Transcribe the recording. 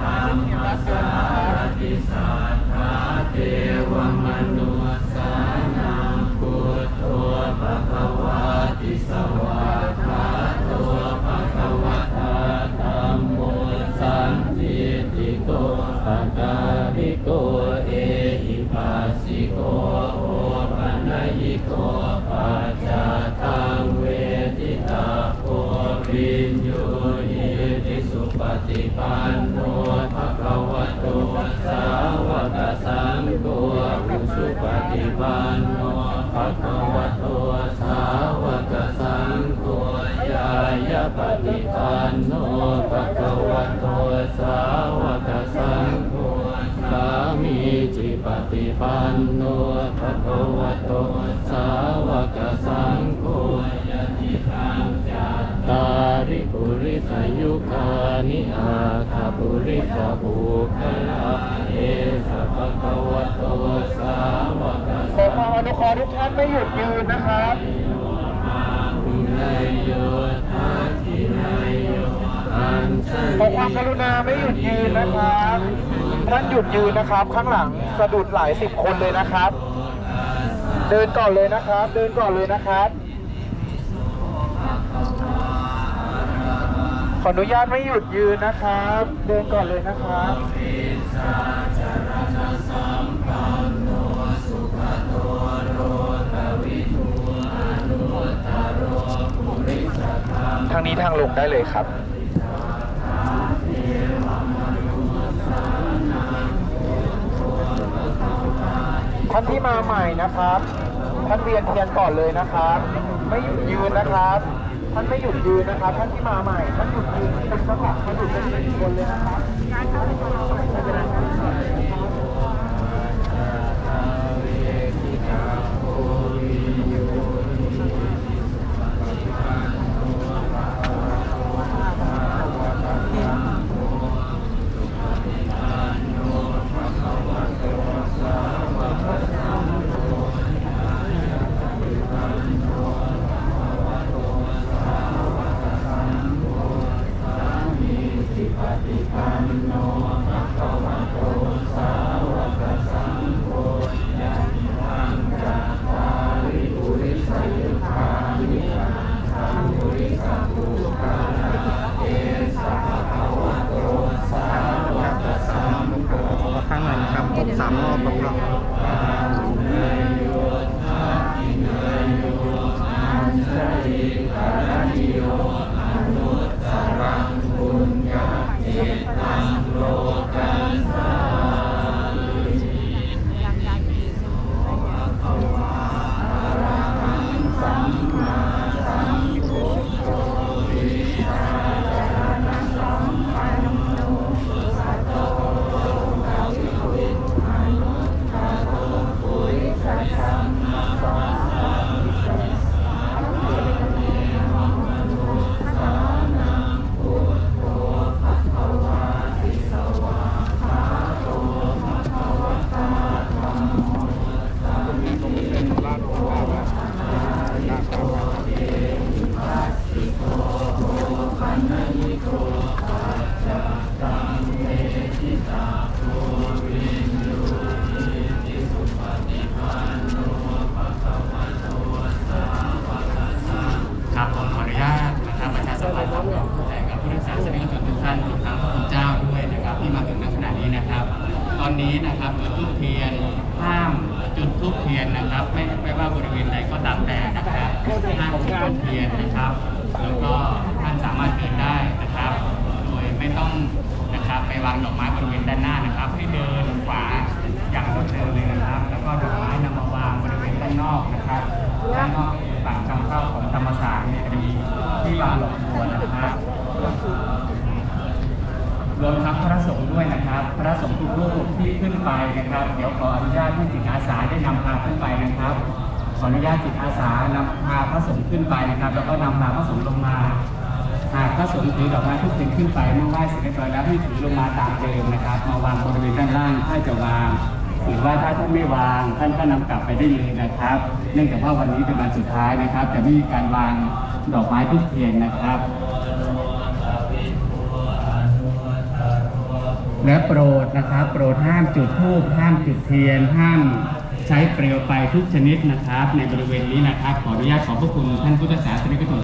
าติสาติสา ปันโนภะคะวะโตสาวกสังโฆยายะปฏิปันโนภะคะวะโตสาวกสังโฆสามีจิปฏิปันโนภะคะวะโตสาวกสังโฆยะติตังจัตตาริปุริสยุคานิอาคาปุริสบุคลาเอสะภะคะวะ ขอความอนุเคราะห์ทุกท่านไม่หยุดยืนนะครับขอความกรุณาไม่หยุดยืนนะครับ ท่านหยุดยืนนะครับ ข้างหลังสะดุดหลายสิบคนเลยนะครับ เดินก่อนเลยนะครับ เดินก่อนเลยนะครับ ขออนุญาตไม่หยุดยืนนะครับ เดินก่อนเลยนะครับ ที่ทางลงได้เลยครับท่านที่มาใหม่นะครับ ท่านเวียนเทียนก่อนเลยนะครับ ไม่หยุดยืนนะครับ ท่านไม่หยุดยืนนะครับ ท่านที่มาใหม่ ท่านหยุดยืนเป็นข้างหลักท่านหยุดเป็นคนเลยนะครับ ข้างหน่อยนะครับครบสามรอบครับ ครับ ตอนนี้นะครับจุดทูบเทียนห้ามจุดทูบเทียนนะครับ ไม่ไม่ว่าบริเวณใดก็ตามแต่นะครับห้ามจุดทูบเทียนนะครับ แล้วก็ท่านสามารถเดินได้นะครับ โดยไม่ต้องนะครับไปวางดอกไม้บริเวณด้านหน้านะครับ ให้เดินขวาอย่างรวดเร็วเลยนะครับ แล้วก็ดอกไม้ พระสงฆ์ด้วยนะครับ พระสงฆ์ทุกรูปที่ขึ้นไปนะครับ เดี๋ยวขออนุญาตที่จิตอาสาได้นำพาขึ้นไปนะครับ ขออนุญาตจิตอาสานำพาพระสงฆ์ขึ้นไปนะครับ แล้วก็นำพาพระสงฆ์ลงมาหากพระสงฆ์ถือดอกไม้ทุกสิ่งขึ้นไปเมื่อไหว้เสร็จเรียบร้อยแล้วให้ถือลงมาตามเดิมนะครับ มาวางบริเวณด้านล่างถ้าจะวางหรือว่าถ้าท่านไม่วางท่านก็นำกลับไปได้เลยนะครับ เนื่องจากว่าวันนี้เป็นวันสุดท้ายนะครับ จะไม่มีการวางดอกไม้ทุกเทียนนะครับ และโปรดนะครับโปรดห้ามจุดธูปห้ามจุดเทียน ห้ามใช้เปลวไฟทุกชนิดนะครับ ในบริเวณนี้นะครับ ขออนุญาตขอบพระคุณท่านพุทธศาสนิกชน